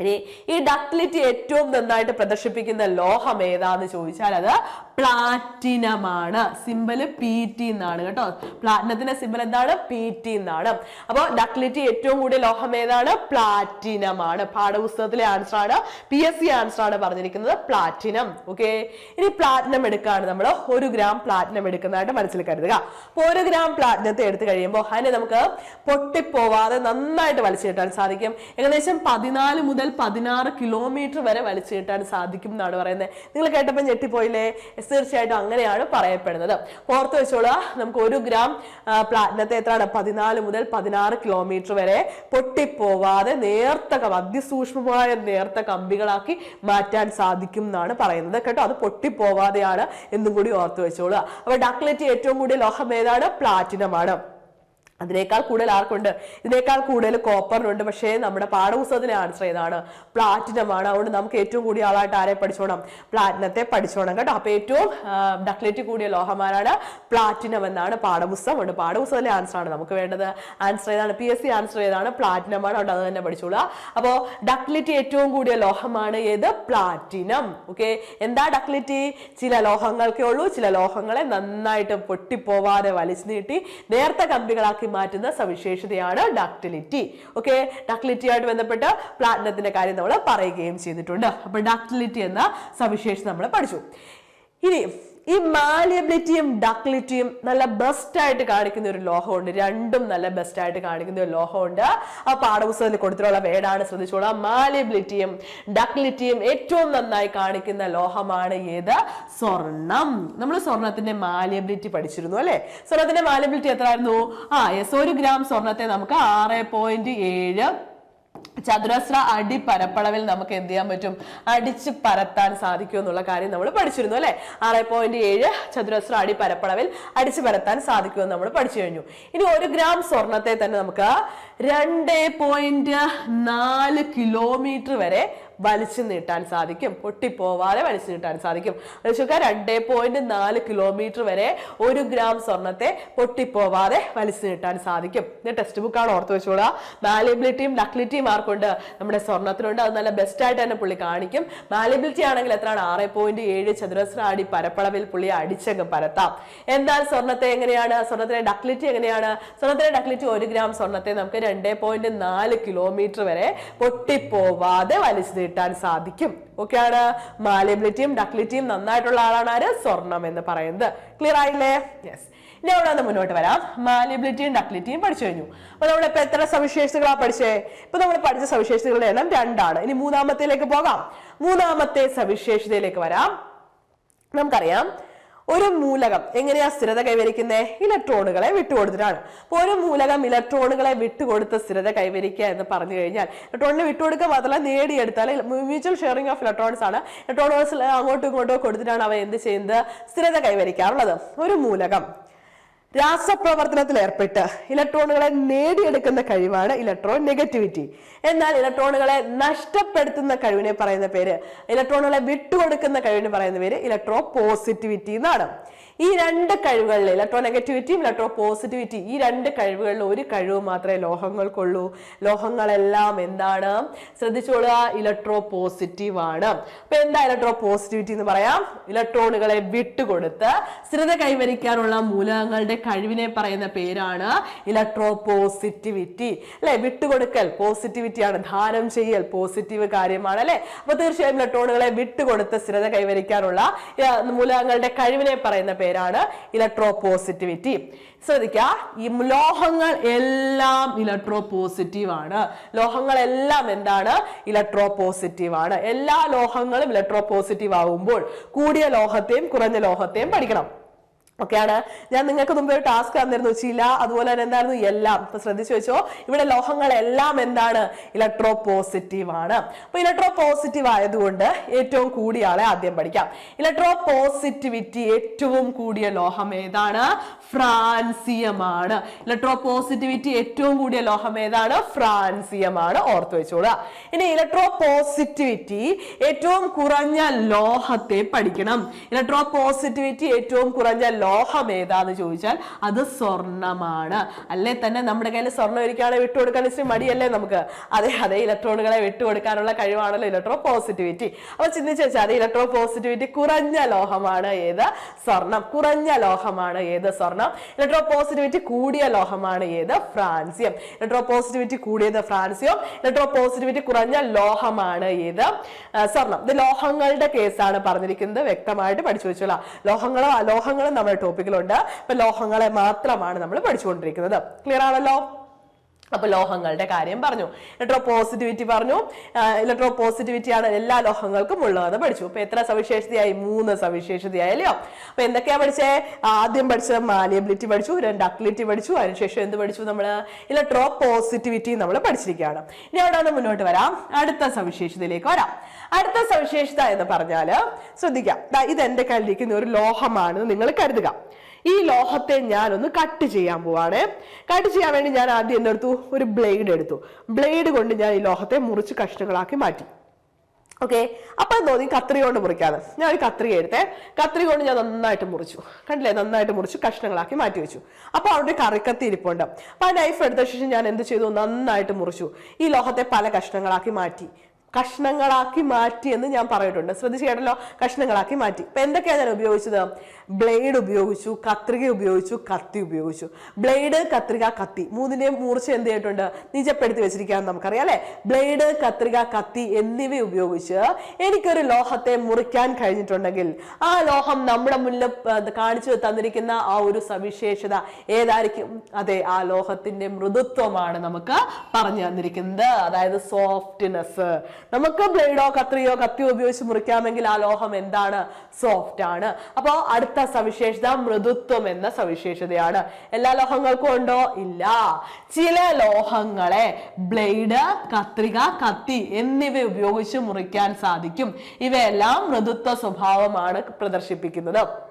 Speaker 1: ഇനി ഈ ഡക്റ്റിലിറ്റി ഏറ്റവും നന്നായിട്ട് പ്രദർശിപ്പിക്കുന്ന ലോഹം ഏതാന്ന് ചോദിച്ചാൽ അത് പ്ലാറ്റിനമാണ്. സിമ്പൽ പി ടി എന്നാണ് കേട്ടോ. പ്ലാറ്റിനത്തിന്റെ സിമ്പൽ എന്താണ്? പി ടി എന്നാണ്. അപ്പോൾ ഡക്ലിറ്റി ഏറ്റവും കൂടിയ ലോഹം ഏതാണ്? പ്ലാറ്റിനമാണ് പാഠപുസ്തകത്തിലെ ആൻസർ ആണ് പി എസ് സി ആൻസർ ആണ് പറഞ്ഞിരിക്കുന്നത് പ്ലാറ്റിനം ഓക്കെ ഇനി പ്ലാറ്റിനം എടുക്കുകയാണ് നമ്മൾ ഒരു ഗ്രാം പ്ലാറ്റിനം എടുക്കുന്നതായിട്ട് മനസ്സിൽ കരുതുക. അപ്പോൾ ഒരു ഗ്രാം പ്ലാറ്റിനത്തെ എടുത്തു കഴിയുമ്പോൾ അതിനെ നമുക്ക് പൊട്ടിപ്പോവാതെ നന്നായിട്ട് വലിച്ചു കിട്ടാൻ സാധിക്കും. ഏകദേശം പതിനാല് മുതൽ പതിനാറ് കിലോമീറ്റർ വരെ വലിച്ചു കിട്ടാൻ സാധിക്കും എന്നാണ് പറയുന്നത്. നിങ്ങൾ കേട്ടപ്പോൾ ഞെട്ടിപ്പോയില്ലേ? തീർച്ചയായിട്ടും അങ്ങനെയാണ് പറയപ്പെടുന്നത്. ഓർത്ത് വെച്ചോളുക നമുക്ക് ഒരു ഗ്രാം പ്ലാറ്റിനത്തെ എത്രയാണ്? പതിനാല് മുതൽ പതിനാറ് കിലോമീറ്റർ വരെ പൊട്ടിപ്പോവാതെ നേർത്ത അതിസൂക്ഷ്മമായ നേർത്ത കമ്പികളാക്കി മാറ്റാൻ സാധിക്കും എന്നാണ് പറയുന്നത്. കേട്ടോ അത് പൊട്ടിപ്പോവാതെയാണ് എന്നും കൂടി ഓർത്ത് വെച്ചോളുക. അപ്പൊ ഡക്ലറ്റ് ഏറ്റവും കൂടിയ ലോഹം ഏതാണ്? പ്ലാറ്റിനമാണ്. അതിനേക്കാൾ കൂടുതൽ ആർക്കുണ്ട്? ഇതിനേക്കാൾ കൂടുതൽ കോപ്പറിനുണ്ട് പക്ഷേ നമ്മുടെ പാഠപുസ്തകത്തിലെ ആൻസർ ഏതാണ്? പ്ലാറ്റിനം ആണ്. അതുകൊണ്ട് നമുക്ക് ഏറ്റവും കൂടിയ ആളായിട്ട് ആരെ പഠിച്ചോണം? പ്ലാറ്റിനത്തെ പഠിച്ചോണം കേട്ടോ. അപ്പൊ ഏറ്റവും ഡക്ലേറ്റ് കൂടിയ ലോഹമാരാണ് പ്ലാറ്റിനം എന്നാണ് പാഠപുസ്തകം. ഉണ്ട് പാഠപുസ്തകത്തിലെ ആൻസർ ആണ് നമുക്ക് വേണ്ടത്. ആൻസർ ഏതാണ്? പി എസ് സി ആൻസർ ഏതാണ്? പ്ലാറ്റിനം ആണ്. അതുകൊണ്ട് അത് തന്നെ പഠിച്ചോളുക. അപ്പോൾ ഡക്ലിറ്റി ഏറ്റവും കൂടിയ ലോഹമാണ് ഏത്? പ്ലാറ്റിനം ഓക്കെ എന്താ ഡക്ലിറ്റി ചില ലോഹങ്ങൾക്കേ ഉള്ളൂ. ചില ലോഹങ്ങളെ നന്നായിട്ട് പൊട്ടിപ്പോവാതെ വലിച്ചു നീട്ടി നേരത്തെ കമ്പികളാക്കി മാറ്റുന്ന സവിശേഷതയാണ് ഡാക്ടിലിറ്റി ഓക്കെ ഡാക്ടിലിറ്റി ആയിട്ട് ബന്ധപ്പെട്ട് പ്ലാറ്റിനത്തിന്റെ കാര്യം നമ്മൾ പറയുകയും ചെയ്തിട്ടുണ്ട്. അപ്പൊ ഡാക്ടിലിറ്റി എന്ന സവിശേഷത നമ്മൾ പഠിച്ചു. ഇനി ഈ മാലിയബിലിറ്റിയും ഡക്ലിറ്റിയും നല്ല ബെസ്റ്റ് ആയിട്ട് കാണിക്കുന്ന ഒരു ലോഹമുണ്ട്. രണ്ടും നല്ല ബെസ്റ്റ് ആയിട്ട് കാണിക്കുന്ന ഒരു ലോഹമുണ്ട്. ആ പാഠപുസ്തകത്തിൽ കൊടുത്തിട്ടുള്ള വേടാണ് ശ്രദ്ധിച്ചോളാം. മാലിയബിലിറ്റിയും ഡക്ലിറ്റിയും ഏറ്റവും നന്നായി കാണിക്കുന്ന ലോഹമാണ് ഏത്? സ്വർണം. നമ്മൾ സ്വർണത്തിന്റെ മാലിയബിലിറ്റി പഠിച്ചിരുന്നു അല്ലെ? സ്വർണത്തിന്റെ മാലിയബിലിറ്റി എത്രയായിരുന്നു? ആ യെസ് ഒരു ഗ്രാം സ്വർണത്തെ നമുക്ക് ആറ് പോയിന്റ് ഏഴ് ചതുരശ്ര അടി പരപ്പളവിൽ നമുക്ക് എന്ത് ചെയ്യാൻ പറ്റും? അടിച്ച് പരത്താൻ സാധിക്കും എന്നുള്ള കാര്യം നമ്മൾ പഠിച്ചിരുന്നു അല്ലെ? ആറ് പോയിന്റ് ഏഴ് ചതുരശ്ര അടി പരപ്പളവിൽ അടിച്ച് പരത്താൻ സാധിക്കുമെന്ന് നമ്മൾ പഠിച്ചു കഴിഞ്ഞു. ഇനി ഒരു ഗ്രാം സ്വർണത്തെ തന്നെ നമുക്ക് രണ്ട് പോയിന്റ് നാല് കിലോമീറ്റർ വരെ വലിച്ചു നീട്ടാൻ സാധിക്കും. പൊട്ടിപ്പോവാതെ വലിച്ചു നീട്ടാൻ സാധിക്കും. ആലോചിക്കുക രണ്ടേ പോയിന്റ് നാല് കിലോമീറ്റർ വരെ ഒരു ഗ്രാം സ്വർണത്തെ പൊട്ടിപ്പോവാതെ വലിച്ചു നീട്ടാൻ സാധിക്കും. ഇത് ടെക്സ്റ്റ് ബുക്കാണ് ഓർത്ത് വെച്ചോളാം. മാലിബിലിറ്റിയും ഡക്ലിറ്റിയും ആർക്കുണ്ട് നമ്മുടെ സ്വർണത്തിനുണ്ട് അത് നല്ല ബെസ്റ്റ് ആയിട്ട് തന്നെ പുള്ളി കാണിക്കും. മാലിബിലിറ്റി ആണെങ്കിൽ എത്രയാണ്? ആറ് പോയിന്റ് ഏഴ് ചതുരശ്ര അടി പരപ്പളവിൽ പുള്ളി അടിച്ചങ്ങ് പരത്താം. എന്നാൽ സ്വർണത്തെ എങ്ങനെയാണ്? സ്വർണത്തിന്റെ ഡക്ലിറ്റി എങ്ങനെയാണ്? സ്വർണത്തിന്റെ ഡക്ലിറ്റി ഒരു ഗ്രാം സ്വർണത്തെ നമുക്ക് രണ്ടേ പോയിന്റ് നാല് കിലോമീറ്റർ വരെ പൊട്ടിപ്പോവാതെ വലിച്ചു നീട്ടാൻ സാധിക്കും. ഓക്കെയാണ് മാലിബിലിറ്റിയും ഡക്ലിറ്റിയും നന്നായിട്ടുള്ള ആളാണ് ആര്? സ്വർണം എന്ന് പറയുന്നത്. ക്ലിയർ ആയില്ലേ? യെസ് ഇനി അവിടെ നിന്ന് മുന്നോട്ട് വരാം. മാലിബിലിറ്റിയും ഡക്ലിറ്റിയും പഠിച്ചു കഴിഞ്ഞു. അപ്പൊ നമ്മൾ ഇപ്പൊ എത്ര സവിശേഷതകളാണ് പഠിച്ചേ? ഇപ്പൊ നമ്മൾ പഠിച്ച സവിശേഷതകളുടെ എണ്ണം രണ്ടാണ്. ഇനി മൂന്നാമത്തേലേക്ക് പോകാം. മൂന്നാമത്തെ സവിശേഷതയിലേക്ക് വരാം. നമുക്കറിയാം ഒരു മൂലകം എങ്ങനെയാ സ്ഥിരത കൈവരിക്കുന്നത് ഇലക്ട്രോണുകളെ വിട്ടുകൊടുത്തിട്ടാണ്. അപ്പോൾ ഒരു മൂലകം ഇലക്ട്രോണുകളെ വിട്ടുകൊടുത്ത് സ്ഥിരത കൈവരിക്കുക എന്ന് പറഞ്ഞു കഴിഞ്ഞാൽ ഇലക്ട്രോണിനെ വിട്ടുകൊടുക്കുക മാത്രമല്ല നേടിയെടുത്താൽ മ്യൂച്വൽ ഷെയറിംഗ് ഓഫ് ഇലക്ട്രോൺസ് ആണ്. ഇലക്ട്രോൺസ് അങ്ങോട്ടും ഇങ്ങോട്ടും കൊടുത്തിട്ടാണ് അവ എന്ത് ചെയ്യുന്നത്? സ്ഥിരത കൈവരിക്കാറുള്ളത്. ഒരു മൂലകം. രാസപ്രവർത്തനത്തിൽ ഏർപ്പെട്ട് ഇലക്ട്രോണുകളെ നേടിയെടുക്കുന്ന കഴിവാണ് ഇലക്ട്രോൺ നെഗറ്റിവിറ്റി. എന്നാൽ ഇലക്ട്രോണുകളെ നഷ്ടപ്പെടുത്തുന്ന കഴിവിനെ പറയുന്ന പേര് ഇലക്ട്രോണുകളെ വിട്ടുകൊടുക്കുന്ന കഴിവിനെ പറയുന്ന പേര് ഇലക്ട്രോ പോസിറ്റിവിറ്റി എന്നാണ്. ഈ രണ്ട് കഴിവുകളിൽ ഇലക്ട്രോ നെഗറ്റിവിറ്റിയും ഇലക്ട്രോ പോസിറ്റിവിറ്റി ഈ രണ്ട് കഴിവുകളിൽ ഒരു കഴിവ് മാത്രമേ ലോഹങ്ങൾക്കുള്ളൂ. ലോഹങ്ങളെല്ലാം എന്താണ്? ശ്രദ്ധിച്ചോളുക ഇലക്ട്രോ പോസിറ്റീവ് ആണ്. അപ്പൊ എന്താ ഇലക്ട്രോ പോസിറ്റിവിറ്റി എന്ന് പറയാം? ഇലക്ട്രോണുകളെ വിട്ടുകൊടുത്ത് സ്ഥിരത കൈവരിക്കാനുള്ള മൂലകങ്ങളുടെ കഴിവിനെ പറയുന്ന പേരാണ് ഇലക്ട്രോ പോസിറ്റിവിറ്റി അല്ലെ? വിട്ടുകൊടുക്കൽ പോസിറ്റിവിറ്റി ആണ്. ദാനം ചെയ്യൽ പോസിറ്റീവ് കാര്യമാണ് അല്ലെ? അപ്പൊ തീർച്ചയായും ഇലക്ട്രോണുകളെ വിട്ടുകൊടുത്ത് സ്ഥിരത കൈവരിക്കാനുള്ള മൂലകങ്ങളുടെ കഴിവിനെ പറയുന്ന പേരാണ് ഇലക്ട്രോ പോസിറ്റിവിറ്റി ശ്രദ്ധിക്കുക ഈ ലോഹങ്ങൾ എല്ലാം ഇലക്ട്രോ പോസിറ്റീവ് ആണ് ലോഹങ്ങളെല്ലാം എന്താണ്? ഇലക്ട്രോ പോസിറ്റീവ് ആണ് എല്ലാ ലോഹങ്ങളും ഇലക്ട്രോ പോസിറ്റീവ് ആവുമ്പോൾ കൂടിയ ലോഹത്തെയും കുറഞ്ഞ ലോഹത്തെയും പഠിക്കണം. ഒക്കെയാണ്. ഞാൻ നിങ്ങൾക്ക് മുമ്പേ ഒരു ടാസ്ക് തന്നിരുന്നു ചില അതുപോലെ തന്നെ എന്തായിരുന്നു എല്ലാം. ഇപ്പൊ ശ്രദ്ധിച്ചു വെച്ചോ ഇവിടെ ലോഹങ്ങളെല്ലാം എന്താണ്? ഇലക്ട്രോ പോസിറ്റീവ് ആണ്. അപ്പൊ ഇലക്ട്രോ പോസിറ്റീവ് ആയതുകൊണ്ട് ഏറ്റവും കൂടിയ ആളെ ആദ്യം പഠിക്കാം. ഇലക്ട്രോ പോസിറ്റിവിറ്റി ഏറ്റവും കൂടിയ ലോഹം ഏതാണ്? ഫ്രാൻസിയമാണ്. ഇലക്ട്രോ പോസിറ്റിവിറ്റി ഏറ്റവും കൂടിയ ലോഹം ഏതാണ്? ഫ്രാൻസിയമാണ്. ഓർത്തു വെച്ചോളുക. ഇനി ഇലക്ട്രോ പോസിറ്റിവിറ്റി ഏറ്റവും കുറഞ്ഞ ലോഹത്തെ പഠിക്കണം. ഇലക്ട്രോ പോസിറ്റിവിറ്റി ഏറ്റവും കുറഞ്ഞ ലോഹം ഏതാന്ന് ചോദിച്ചാൽ അത് സ്വർണമാണ്. അല്ലേ തന്നെ നമ്മുടെ കയ്യിൽ സ്വർണം വിട്ടു വിട്ടുകൊടുക്കാൻ ഇച്ചിരി മടിയല്ലേ നമുക്ക്? അതെ അതെ ഇലക്ട്രോണുകളെ വിട്ടുകൊടുക്കാനുള്ള കഴിവാണല്ലോ ഇലക്ട്രോ പോസിറ്റിവിറ്റി. അപ്പൊ ചിന്തിച്ച് വെച്ചാൽ ഇലക്ട്രോ പോസിറ്റിവിറ്റി കുറഞ്ഞ ലോഹമാണ് ഏത് സ്വർണം. കുറഞ്ഞ ലോഹമാണ് ഏത് സ്വർണം? ഇലക്ട്രോ പോസിറ്റിവിറ്റി കൂടിയ ലോഹമാണ് ഏത് ഫ്രാൻസിയം. ഇലക്ട്രോ പോസിറ്റിവിറ്റി കൂടിയത് ഫ്രാൻസിയം ഇലക്ട്രോ പോസിറ്റിവിറ്റി കുറഞ്ഞ ലോഹമാണ് ഏത് സ്വർണം. ഇത് ലോഹങ്ങളുടെ കേസാണ് പറഞ്ഞിരിക്കുന്നത്. വ്യക്തമായിട്ട് പഠിച്ചു വെച്ചോളാം. ലോഹങ്ങളോ അലോഹങ്ങളും നമ്മുടെ ടോപ്പിക്കിലുണ്ട് ഇപ്പൊ ലോഹങ്ങളെ മാത്രമാണ് നമ്മൾ പഠിച്ചുകൊണ്ടിരിക്കുന്നത്. ക്ലിയർ ആണല്ലോ? അപ്പൊ ലോഹങ്ങളുടെ കാര്യം പറഞ്ഞു. ഇലക്ട്രോ പോസിറ്റിവിറ്റി പറഞ്ഞു. ഇലക്ട്രോ പോസിറ്റിവിറ്റി ആണ് എല്ലാ ലോഹങ്ങൾക്കും ഉള്ളതെന്ന് പഠിച്ചു. അപ്പൊ എത്ര സവിശേഷതയായി? മൂന്ന് സവിശേഷതയായല്ലോ. അപ്പൊ എന്തൊക്കെയാ പഠിച്ചേ? ആദ്യം പഠിച്ച മാലിയബിലിറ്റി പഠിച്ചു രണ്ട് അക്ലിറ്റി പഠിച്ചു അതിനുശേഷം എന്ത് പഠിച്ചു നമ്മൾ ഇലക്ട്രോ പോസിറ്റിവിറ്റി നമ്മൾ പഠിച്ചിരിക്കുകയാണ്. ഇനി അവിടെ നിന്ന് മുന്നോട്ട് വരാം. അടുത്ത സവിശേഷതയിലേക്ക് വരാം. അടുത്ത സവിശേഷത എന്ന് പറഞ്ഞാൽ ശ്രദ്ധിക്കാം. ഇത് എന്റെ കയ്യിലിരിക്കുന്ന ഒരു ലോഹമാണെന്ന് നിങ്ങൾ കരുതുക. ഈ ലോഹത്തെ ഞാനൊന്ന് കട്ട് ചെയ്യാൻ പോവാണ്. കട്ട് ചെയ്യാൻ വേണ്ടി ഞാൻ ആദ്യം എന്തെടുത്തു ഒരു ബ്ലേഡ് എടുത്തു. ബ്ലേഡ് കൊണ്ട് ഞാൻ ഈ ലോഹത്തെ മുറിച്ച് കഷ്ണങ്ങളാക്കി മാറ്റി. ഓക്കെ? അപ്പൊ തോന്നി കത്രിക കൊണ്ട് മുറിക്കാതെ. ഞാൻ ഒരു കത്രിക എടുത്തേ. കത്രിക കൊണ്ട് ഞാൻ നന്നായിട്ട് മുറിച്ചു. കണ്ടില്ലേ? നന്നായിട്ട് മുറിച്ചു കഷ്ണങ്ങളാക്കി മാറ്റി വെച്ചു. അപ്പൊ അവിടെ കറിക്കത്തി ഇരിപ്പുണ്ട്. അപ്പൊ ആ നൈഫ് എടുത്ത ശേഷം ഞാൻ എന്ത് ചെയ്തു? നന്നായിട്ട് മുറിച്ചു. ഈ ലോഹത്തെ പല കഷ്ണങ്ങളാക്കി മാറ്റി. കഷ്ണങ്ങളാക്കി മാറ്റി എന്ന് ഞാൻ പറഞ്ഞിട്ടുണ്ട്. ശ്രദ്ധിച്ച് കേട്ടല്ലോ കഷ്ണങ്ങളാക്കി മാറ്റി. ഇപ്പൊ എന്തൊക്കെയാണ് ഞാൻ ഉപയോഗിച്ചത്? ബ്ലേഡ് ഉപയോഗിച്ചു കത്രിക ഉപയോഗിച്ചു കത്തി ഉപയോഗിച്ചു. ബ്ലേഡ് കത്രിക കത്തി. മൂന്നിനെയും മൂർച്ച എന്ത് ചെയ്തിട്ടുണ്ട്? നിജപ്പെടുത്തി വെച്ചിരിക്കുകയെന്ന് നമുക്കറിയാം അല്ലെ? ബ്ലേഡ് കത്രിക കത്തി എന്നിവ ഉപയോഗിച്ച് എനിക്കൊരു ലോഹത്തെ മുറിക്കാൻ കഴിഞ്ഞിട്ടുണ്ടെങ്കിൽ ആ ലോഹം നമ്മുടെ മുന്നിൽ കാണിച്ചു തന്നിരിക്കുന്ന ആ ഒരു സവിശേഷത ഏതായിരിക്കും? അതെ ആ ലോഹത്തിന്റെ മൃദുത്വമാണ് നമുക്ക് പറഞ്ഞു തന്നിരിക്കുന്നത്. അതായത് സോഫ്റ്റ്നെസ് നമുക്ക് ബ്ലേഡോ കത്രിയോ കത്തിയോ ഉപയോഗിച്ച് മുറിക്കാമെങ്കിൽ ആ ലോഹം എന്താണ്? സോഫ്റ്റ് ആണ്. അപ്പോൾ അടുത്ത സവിശേഷത മൃദുത്വം എന്ന സവിശേഷതയാണ്. എല്ലാ ലോഹങ്ങൾക്കും ഉണ്ടോ? ഇല്ല. ചില ലോഹങ്ങളെ ബ്ലേഡ് കത്രിക കത്തി എന്നിവ ഉപയോഗിച്ച് മുറിക്കാൻ സാധിക്കും. ഇവയെല്ലാം മൃദുത്വ സ്വഭാവമാണ് പ്രദർശിപ്പിക്കുന്നത്.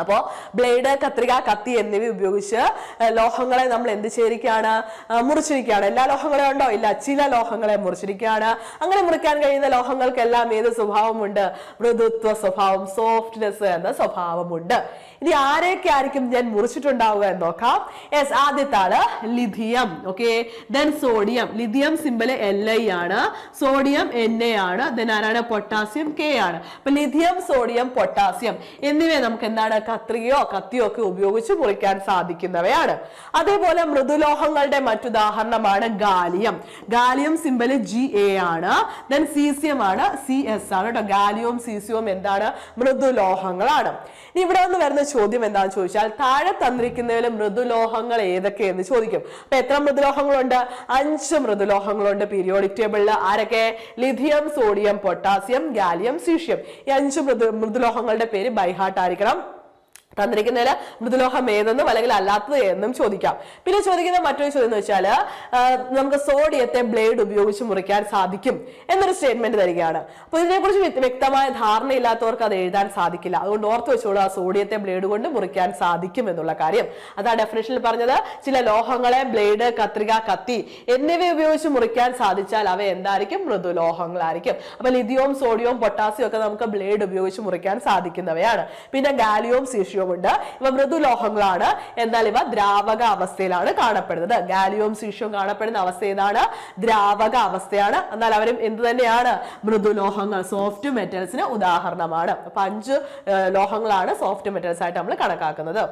Speaker 1: അപ്പോ ബ്ലേഡ് കത്രിക കത്തി എന്നിവ ഉപയോഗിച്ച് ലോഹങ്ങളെ നമ്മൾ എന്ത് ചെയ്തിരിക്കുകയാണ്? മുറിച്ചിരിക്കുകയാണ്. എല്ലാ ലോഹങ്ങളെയും ഉണ്ടോ? ഇല്ല. ചില ലോഹങ്ങളെ മുറിച്ചിരിക്കുകയാണ്. അങ്ങനെ മുറിക്കാൻ കഴിയുന്ന ലോഹങ്ങൾക്കെല്ലാം ഏത് സ്വഭാവമുണ്ട്? മൃദുത്വ സ്വഭാവം സോഫ്റ്റ്നെസ് എന്ന സ്വഭാവമുണ്ട്. ഇനി ആരെയൊക്കെ ആയിരിക്കും ഞാൻ മുറിച്ചിട്ടുണ്ടാവുക എന്ന് നോക്കാം. യെസ് ആദ്യത്തെ ആൾ lithium. Okay then sodium lithium symbol L I ആണ്. സോഡിയം എൻ എ ആണ്. ദെൻ ആരാണ്? പൊട്ടാസ്യം കെ ആണ്. അപ്പൊ ലിഥിയം സോഡിയം പൊട്ടാസ്യം എന്നിവയെ നമുക്ക് എന്താണ് കത്രികയോ കത്തിയോ ഒക്കെ ഉപയോഗിച്ച് മുറിക്കാൻ സാധിക്കുന്നവയാണ്. അതേപോലെ മൃദുലോഹങ്ങളുടെ മറ്റുദാഹരണമാണ് gallium. Gallium symbol G A ആണ്. ദെൻ സീസിയം ആണ്. സി എസ് ആണ് കേട്ടോ. ഗാലിയവും സീസിയവും എന്താണ്? മൃദുലോഹങ്ങളാണ്. ഇനി ഇവിടെ നിന്ന് വരുന്ന ചോദ്യം എന്താണെന്ന് ചോദിച്ചാൽ താഴെ തന്നിരിക്കുന്നതിൽ മൃദുലോഹങ്ങൾ ഏതൊക്കെയെന്ന് ചോദിക്കും. അപ്പൊ എത്ര മൃദുലോഹങ്ങളുണ്ട്? അഞ്ച് മൃദുലോഹങ്ങളുണ്ട് പീരിയോഡിക് ടേബിളിൽ ആരൊക്കെ? Lithium sodium potassium gallium caesium ഈ അഞ്ച് മൃദു മൃദുലോഹങ്ങളുടെ പേര് ബൈഹാർട്ട് ആയിരിക്കണം. തന്നിരിക്കുന്നതിൽ മൃദുലോഹം ഏതെന്നും അല്ലെങ്കിൽ അല്ലാത്തത് എന്നും ചോദിക്കാം. പിന്നെ ചോദിക്കുന്ന മറ്റൊരു ചോദ്യം എന്ന് വെച്ചാൽ നമുക്ക് സോഡിയത്തെ ബ്ലേഡ് ഉപയോഗിച്ച് മുറിക്കാൻ സാധിക്കും എന്നൊരു സ്റ്റേറ്റ്മെന്റ് തരികയാണ്. അപ്പൊ ഇതിനെക്കുറിച്ച് വ്യക്തമായ ധാരണയില്ലാത്തവർക്ക് അത് എഴുതാൻ സാധിക്കില്ല. അതുകൊണ്ട് ഓർത്ത് വെച്ചോളൂ ആ സോഡിയത്തെ ബ്ലേഡ് കൊണ്ട് മുറിക്കാൻ സാധിക്കും എന്നുള്ള കാര്യം. അതാ ഡെഫിനേഷനിൽ പറഞ്ഞത് ചില ലോഹങ്ങളെ ബ്ലേഡ് കത്രിക കത്തി എന്നിവ ഉപയോഗിച്ച് മുറിക്കാൻ സാധിച്ചാൽ അവ എന്തായിരിക്കും? മൃദുലോഹങ്ങളായിരിക്കും. അപ്പൊ ലിഥിയവും സോഡിയവും പൊട്ടാസ്യവും ഒക്കെ നമുക്ക് ബ്ലേഡ് ഉപയോഗിച്ച് മുറിക്കാൻ സാധിക്കുന്നവയാണ്. പിന്നെ ഗാലിയോം സീഷ്യവും സീഷ്യമുണ്ട് ഇവ മൃദുലോഹങ്ങളാണ്. എന്നാൽ ഇവ ദ്രാവക അവസ്ഥയിലാണ് കാണപ്പെടുന്നത്. ഗാലിയോം സീഷ്യവും കാണപ്പെടുന്ന അവസ്ഥ ഏതാണ്? ദ്രാവക അവസ്ഥയാണ്. എന്നാൽ അവരും എന്ത് തന്നെയാണ്? മൃദുലോഹങ്ങൾ സോഫ്റ്റ് മെറ്റൽസിന് ഉദാഹരണമാണ്. അപ്പൊ അഞ്ച് ലോഹങ്ങളാണ് സോഫ്റ്റ് മെറ്റൽസ് ആയിട്ട് നമ്മൾ കണക്കാക്കുന്നത്.